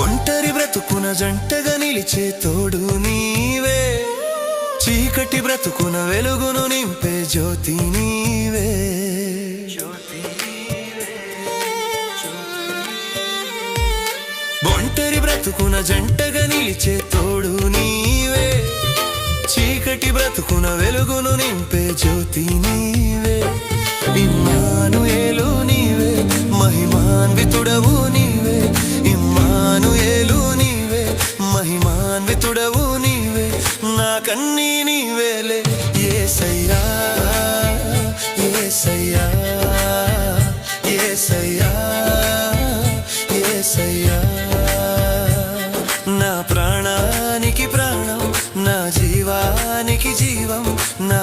ఒంటరి బ్రతుకున జంటగా నిలిచే తోడు నీవే. చీకటి బ్రతుకున వెలుగును నింపే జ్యోతి నీవే. ఒంటరి బ్రతుకున జంటగా నిలిచే తోడు నీవే. చీకటి బ్రతుకున వెలుగును నింపే జ్యోతి నీవే నా కన్నీ నీవేలే ఏసయ్యా ఏసయ్యా ఏసయ్యా ఏసయ్యా నా ప్రాణానికి ప్రాణం నా జీవానికి జీవం నా